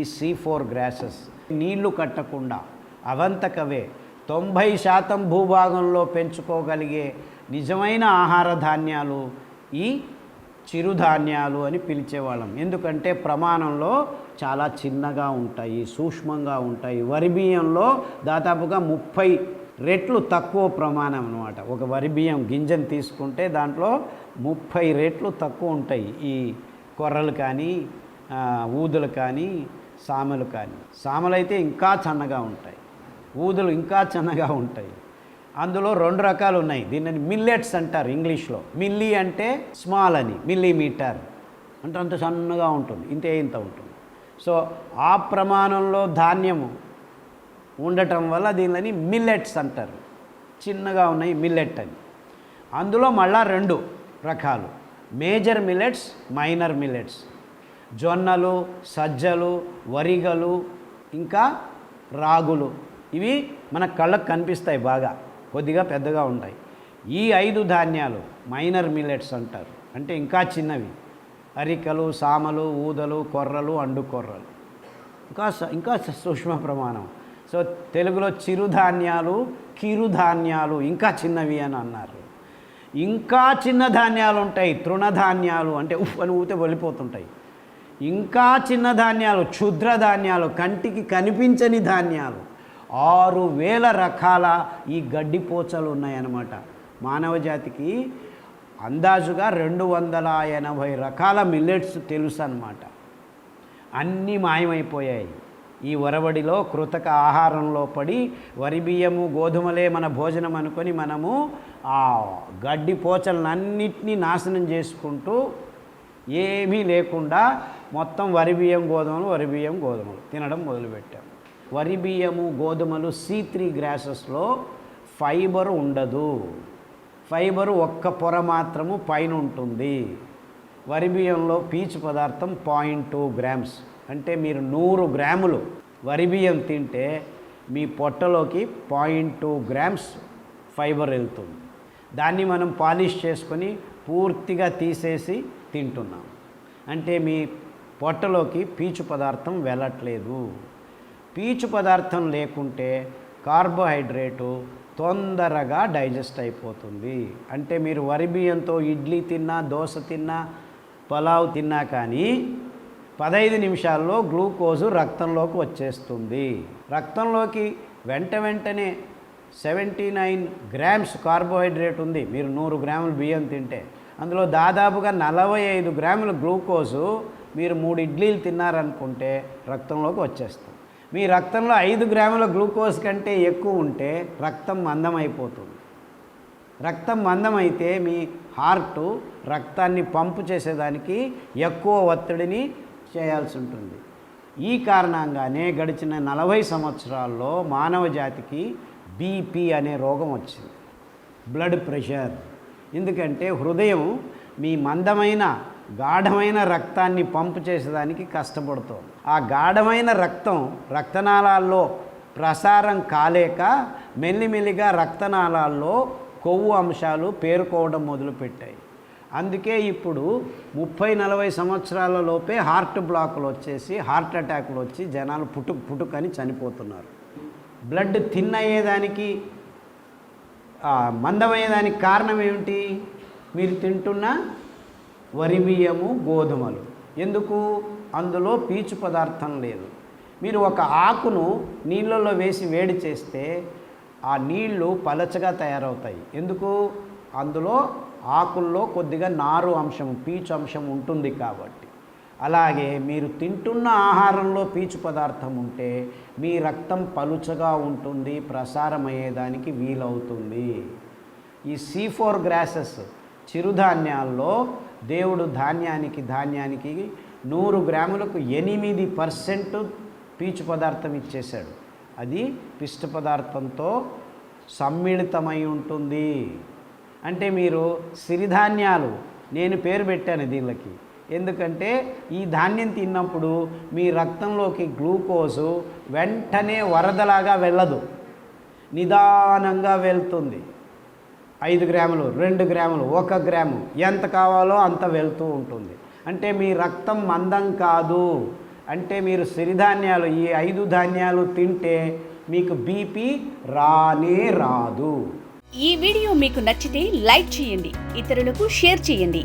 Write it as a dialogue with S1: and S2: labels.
S1: ఈ see four grasses. నీళ్ళు కట్టకుండా అవంతకవే తొంభై శాతం భూభాగంలో పెంచుకోగలిగే నిజమైన ఆహార ధాన్యాలు ఈ చిరుధాన్యాలు అని పిలిచేవాళ్ళం. ఎందుకంటే ప్రమాణంలో చాలా చిన్నగా ఉంటాయి సూక్ష్మంగా ఉంటాయి. వరి బియ్యంలో దాదాపుగా ముప్పై రెట్లు తక్కువ ప్రమాణం అనమాట ఒక వరి బియ్యం గింజను తీసుకుంటే దాంట్లో ముప్పై రెట్లు తక్కువ ఉంటాయి. ఈ కొర్రలు కానీ ఊదులు కానీ సామెలు కానీ. సామెలు అయితే ఇంకా సన్నగా ఉంటాయి. ఊదులు ఇంకా చిన్నగా ఉంటాయి. అందులో రెండు రకాలు ఉన్నాయి. దీనిని మిల్లెట్స్ అంటారు ఇంగ్లీష్లో. మిల్లీ అంటే స్మాల్ అని మిల్లీమీటర్. అంటే అంత సన్నగా ఉంటుంది ఇంతే ఇంత ఉంటుంది. సో ఆ ప్రమాణంలో ధాన్యము ఉండటం వల్ల దీనిని మిల్లెట్స్ అంటారు. చిన్నగా ఉన్నాయి మిల్లెట్ అని. అందులో మళ్ళా రెండు రకాలు. Major millets minor millets. జొన్నలు సజ్జలు వరిగలు ఇంకా రాగులు. ఇవి మన కళ్ళకు కనిపిస్తాయి బాగా కొద్దిగా పెద్దగా ఉంటాయి. ఈ ఐదు ధాన్యాలు మైనర్ మిల్లెట్స్ అంటారు. అంటే ఇంకా చిన్నవి. అరికలు సామలు ఊదలు కొర్రలు అండు కొర్రలు ఇంకా స- ఇంకా సూక్ష్మ ప్రమాణం. సో తెలుగులో చిరుధాన్యాలు కిరుధాన్యాలు ఇంకా చిన్నవి అని అన్నారు. ఇంకా చిన్న ధాన్యాలు ఉంటాయి తృణధాన్యాలు అంటే ఉఫ్ అని ఊతే వెళ్ళిపోతుంటాయి ఇంకా చిన్న ధాన్యాలు క్షుద్ర ధాన్యాలు కంటికి కనిపించని ధాన్యాలు. ఆరు వేల రకాల ఈ గడ్డిపోచలు ఉన్నాయన్నమాట. మానవ జాతికి అందాజుగా రెండు వందల ఎనభై రకాల మిల్లెట్స్ తెలుసు అన్నమాట అన్నీ మాయమైపోయాయి. ఈ వరవడిలో కృతక ఆహారంలో పడి వరి బియ్యము గోధుమలే మన భోజనం అనుకొని మనము ఆ గడ్డి పోచలన్నింటినీ నాశనం చేసుకుంటూ ఏమీ లేకుండా మొత్తం వరి బియ్యం గోధుమలు వరి బియ్యం గోధుమలు తినడం మొదలుపెట్టాం. వరి బియ్యము గోధుమలు సి త్రీ గ్రాసెస్లో ఫైబర్ ఉండదు. ఫైబర్ ఒక్క పొర మాత్రము పైన ఉంటుంది. వరి బియ్యంలో పీచు పదార్థం పాయింట్ టూ గ్రామ్స్. అంటే మీరు నూరు గ్రాములు వరి బియ్యం తింటే మీ పొట్టలోకి పాయింట్ టూ గ్రామ్స్ ఫైబర్ వెళ్తుంది. దాన్ని మనం పాలిష్ చేసుకొని పూర్తిగా తీసేసి తింటున్నాం. అంటే మీ పొట్టలోకి పీచు పదార్థం వెళ్ళట్లేదు పీచు పదార్థం లేకుంటే కార్బోహైడ్రేటు తొందరగా డైజెస్ట్ అయిపోతుంది. అంటే మీరు వరి బియ్యంతో ఇడ్లీ తిన్నా దోశ తిన్నా పలావ్ తిన్నా కానీ పదహైదు నిమిషాల్లో గ్లూకోజు రక్తంలోకి వచ్చేస్తుంది. రక్తంలోకి వెంట వెంటనే సెవెంటీ నైన్ గ్రామ్స్ కార్బోహైడ్రేట్ ఉంది. మీరు నూరు గ్రాములు బియ్యం తింటే. అందులో దాదాపుగా నలభై ఐదు గ్రాముల గ్లూకోజు మీరు మూడు ఇడ్లీలు తిన్నారనుకుంటే రక్తంలోకి వచ్చేస్తుంది. మీ రక్తంలో ఐదు గ్రాముల గ్లూకోజ్ కంటే ఎక్కువ ఉంటే రక్తం మందమైపోతుంది. రక్తం మందమైతే మీ హార్ట్ రక్తాన్ని పంపు చేసేదానికి ఎక్కువ ఒత్తిడిని చేయాల్సి ఉంటుంది. ఈ కారణంగానే గడిచిన నలభై సంవత్సరాల్లో మానవ జాతికి బీపీ అనే రోగం వచ్చింది. Blood pressure. ఎందుకంటే హృదయం మీ మందమైన గాఢమైన రక్తాన్ని పంపు చేసేదానికి కష్టపడుతుంది. ఆ గాఢమైన రక్తం రక్తనాళాల్లో ప్రసారం కాలేక మెల్లిమెల్లిగా రక్తనాళాల్లో కొవ్వు అంశాలు పేరుకోవడం మొదలుపెట్టాయి. అందుకే ఇప్పుడు ముప్పై నలభై సంవత్సరాల లోపే హార్ట్ బ్లాకులు వచ్చేసి హార్ట్ అటాకులు వచ్చి జనాలు పుట్టుకు పుట్టుకని చనిపోతున్నారు. బ్లడ్ థిన్ అయ్యేదానికి మందమయ్యేదానికి కారణం ఏమిటి? మీరు తింటున్న వరి బియ్యము గోధుమలు. ఎందుకు? అందులో పీచు పదార్థం లేదు. మీరు ఒక ఆకును నీళ్ళల్లో వేసి వేడి చేస్తే ఆ నీళ్ళు పలచగా తయారవుతాయి. ఎందుకు? అందులో ఆకుల్లో కొద్దిగా నారు అంశం పీచు అంశం ఉంటుంది కాబట్టి. అలాగే మీరు తింటున్న ఆహారంలో పీచు పదార్థం ఉంటే మీ రక్తం పలుచగా ఉంటుంది ప్రసారం అయ్యేదానికి వీలవుతుంది. ఈ సీ ఫోర్ గ్రాసెస్ చిరుధాన్యాల్లో దేవుడు ధాన్యానికి ధాన్యానికి నూరు గ్రాములకు ఎనిమిది పర్సెంట్ పీచు పదార్థం ఇచ్చేశాడు. అది పిష్ట పదార్థంతో సమ్మిళితమై ఉంటుంది. అంటే మీరు సిరిధాన్యాలు నేను పేరు పెట్టాను దీనికి ఎందుకంటే ఈ ధాన్యం తిన్నప్పుడు మీ రక్తంలోకి గ్లూకోజు వెంటనే వరదలాగా వెళ్ళదు. నిదానంగా వెళ్తుంది. ఐదు గ్రాములు రెండు గ్రాములు ఒక గ్రాము ఎంత కావాలో అంత వెళ్తూ ఉంటుంది. అంటే మీ రక్తం మందం కాదు. అంటే మీరు సిరిధాన్యాలు ఈ ఐదు ధాన్యాలు తింటే మీకు బీపీ రానే రాదు.
S2: ఈ వీడియో మీకు నచ్చితే లైక్ చేయండి ఇతరులకు షేర్ చేయండి.